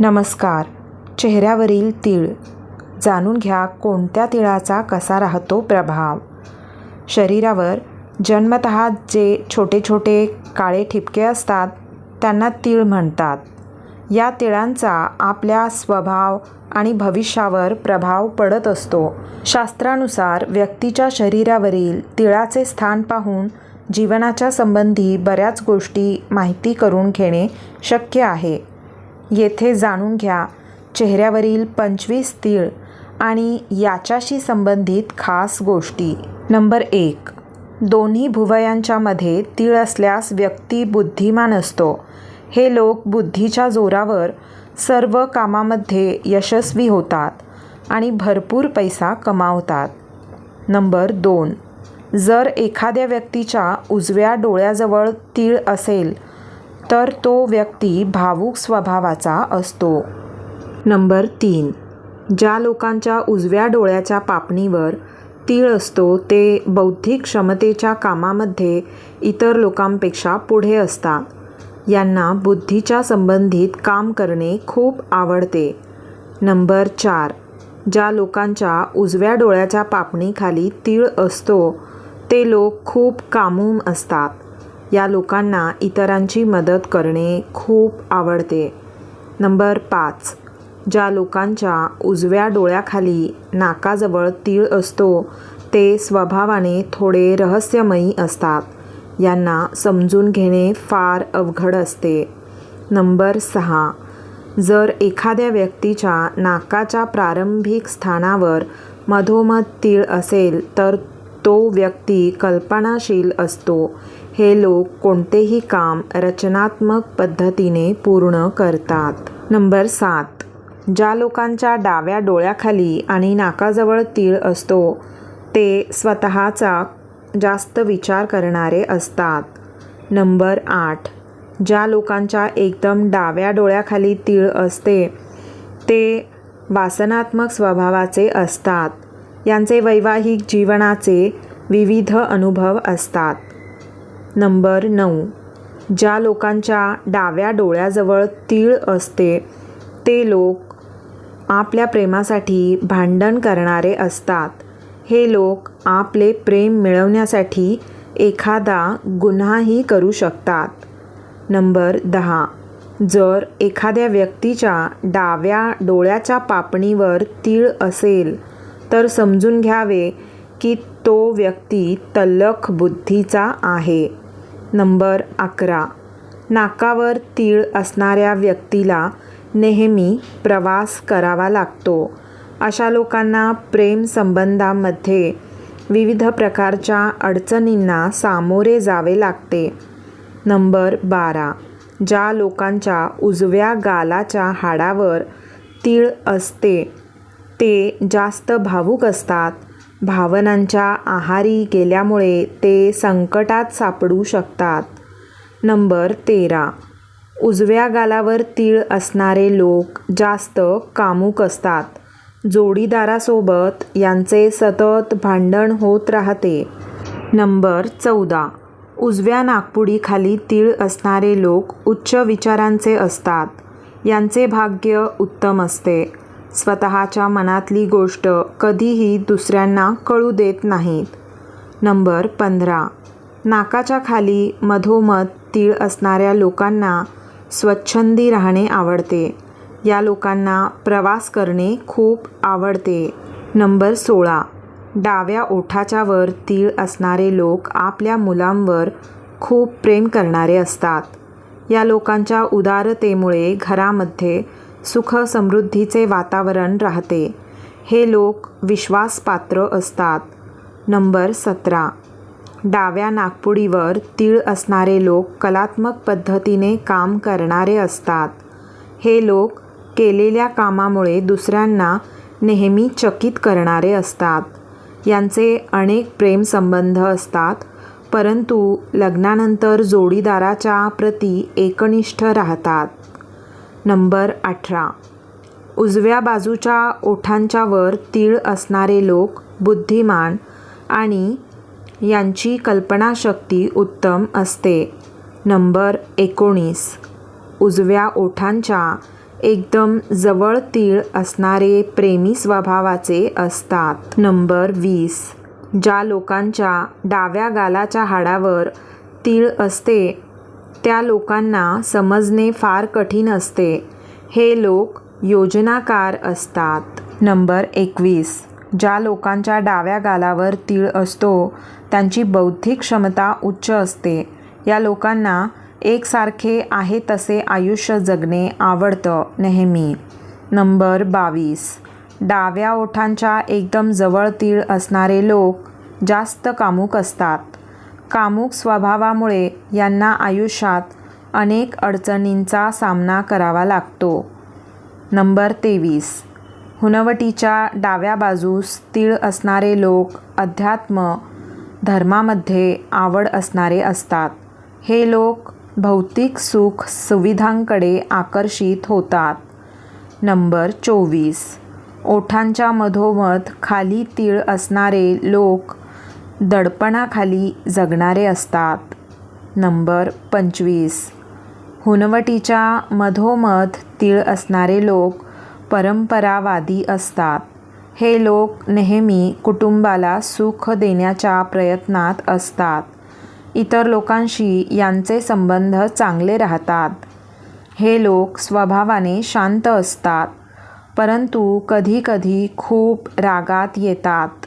नमस्कार. चेहऱ्यावरील तीळ. जाणून घ्या कोणत्या तिळाचा कसा राहतो प्रभाव. शरीरावर जन्मतः जे छोटे छोटे काळे ठिपके असतात त्यांना तीळ म्हणतात. या तिळांचा आपल्या स्वभाव आणि भविष्यावर प्रभाव पडत असतो. शास्त्रानुसार व्यक्तीच्या शरीरावरील तिळाचे स्थान पाहून जीवनाच्या संबंधी बऱ्याच गोष्टी माहिती करून घेणे शक्य आहे. येथे जाणून घ्या. चेहऱ्यावरील पंचवीस तीळ आणि याच्याशी संबंधित खास गोष्टी. नंबर एक. दोन्ही भुवयांच्यामध्ये तीळ असल्यास व्यक्ती बुद्धिमान असतो. हे लोक बुद्धीच्या जोरावर सर्व कामामध्ये यशस्वी होतात आणि भरपूर पैसा कमावतात. नंबर दोन. जर एखाद्या व्यक्तीच्या उजव्या डोळ्याजवळ तीळ असेल तर तो व्यक्ती भावूक स्वभावाचा असतो. नंबर तीन. ज्या लोकांच्या उजव्या डोळ्याच्या पापणीवर तीळ असतो ते बौद्धिक क्षमतेच्या कामामध्ये इतर लोकांपेक्षा पुढे असतात. यांना बुद्धीच्या संबंधित काम करणे खूप आवडते. नंबर चार. ज्या लोकांच्या उजव्या डोळ्याच्या पापणीखाली तीळ असतो ते लोक खूप कामूम असतात. या लोकांना इतरांची मदत करणे खूप आवडते. नंबर पाच. ज्या लोकांच्या उजव्या डोळ्याखाली नाकाजवळ तीळ असतो ते स्वभावाने थोडे रहस्यमयी असतात. यांना समजून घेणे फार अवघड असते. नंबर सहा. जर एखाद्या व्यक्तीच्या नाकाच्या प्रारंभिक स्थानावर मधोमध तीळ असेल तर तो व्यक्ती कल्पनाशील असतो. हे लोक कोणतेही काम रचनात्मक पद्धतीने पूर्ण करतात. नंबर सात. ज्या लोकांच्या डाव्या डोळ्याखाली आणि नाकाजवळ तीळ असतो ते स्वतःचा जास्त विचार करणारे असतात. नंबर आठ. ज्या लोकांच्या एकदम डाव्या डोळ्याखाली तीळ असते ते वासनात्मक स्वभावाचे असतात. यांचे वैवाहिक जीवनाचे विविध अनुभव असतात. नंबर नऊ. ज्या लोकांच्या डाव्या डोळ्याजवळ तीळ असते ते लोक आपल्या प्रेमासाठी भांडण करणारे असतात. हे लोक आपले प्रेम मिळवण्यासाठी एखादा गुन्हाही करू शकतात. नंबर दहा. जर एखाद्या व्यक्तीच्या डाव्या डोळ्याच्या पापणीवर तीळ असेल तर समजून घ्यावे की तो व्यक्ती तल्लख बुद्धीचा आहे. नंबर अकरा. नाकावर तीळ असणाऱ्या व्यक्तीला नेहमी प्रवास करावा लागतो. अशा लोकांना प्रेम संबंधामध्ये विविध प्रकारच्या अडचणींना सामोरे जावे लागते. नंबर बारा. ज्या लोकांच्या उजव्या गालाच्या हाडावर तीळ असते ते जास्त भावुक असतात. भावनांच्या आहारी गेल्यामुळे ते संकटात सापडू शकतात. नंबर तेरा. उजव्या गालावर तीळ असणारे लोक जास्त कामुक असतात. जोडीदारासोबत यांचे सतत भांडण होत राहते. नंबर चौदा. उजव्या नागपुडीखाली तीळ असणारे लोक उच्च विचारांचे असतात. यांचे भाग्य उत्तम असते. स्वतःच्या मनातली गोष्ट कधीही दुसऱ्यांना कळू देत नाहीत. नंबर पंधरा. नाकाच्या खाली मधोमध तीळ असणाऱ्या लोकांना स्वच्छंदी राहणे आवडते. या लोकांना प्रवास करणे खूप आवडते. नंबर सोळा. डाव्या ओठाच्या वर तीळ असणारे लोक आपल्या मुलांवर खूप प्रेम करणारे असतात. या लोकांच्या उदारतेमुळे घरामध्ये सुख समृद्धीचे वातावरण राहते. हे लोक विश्वासपात्र असतात. नंबर सतरा. डाव्या नागपुडीवर तीळ असणारे लोक कलात्मक पद्धतीने काम करणारे असतात. हे लोक केलेल्या कामामुळे दुसऱ्यांना नेहमी चकित करणारे असतात. यांचे अनेक प्रेमसंबंध असतात परंतु लग्नानंतर जोडीदाराच्या प्रती एकनिष्ठ राहतात. नंबर अठरा. उजव्या बाजूच्या ओठांच्या वर तीळ असणारे लोक बुद्धिमान आणि यांची कल्पनाशक्ती उत्तम असते. नंबर एकोणीस. उजव्या ओठांच्या एकदम जवळ तीळ असणारे प्रेमी स्वभावाचे असतात. नंबर वीस. ज्या लोकांच्या डाव्या गालाच्या हाडावर तीळ असते त्या लोकांना समजणे फार कठीण असते. हे लोक योजनाकार असतात. नंबर एकवीस. ज्या लोकांच्या डाव्या गालावर तीळ असतो त्यांची बौद्धिक क्षमता उच्च असते. या लोकांना एकसारखे आहे तसे आयुष्य जगणे आवडतं नेहमी. नंबर बावीस. डाव्या ओठांच्या एकदम जवळ तीळ असणारे लोक जास्त कामुक असतात. कामुक स्वभावामुळे यांना आयुष्यात अनेक अडचणींचा सामना करावा लागतो. नंबर तेवीस. हुनवटीच्या डाव्या बाजूस तीळ असणारे लोक अध्यात्म धर्मामध्ये आवड असणारे असतात. हे लोक भौतिक सुख सुविधांकडे आकर्षित होतात. नंबर चोवीस. ओठांच्या मधोमध खाली तीळ असणारे लोक दडपणाखाली जगणारे असतात. नंबर पंचवीस. हुनवटीच्या मधोमध तीळ असणारे लोक परंपरावादी असतात. हे लोक नेहमी कुटुंबाला सुख देण्याच्या प्रयत्नात असतात. इतर लोकांशी यांचे संबंध चांगले राहतात. हे लोक स्वभावाने शांत असतात परंतु कधीकधी खूप रागात येतात.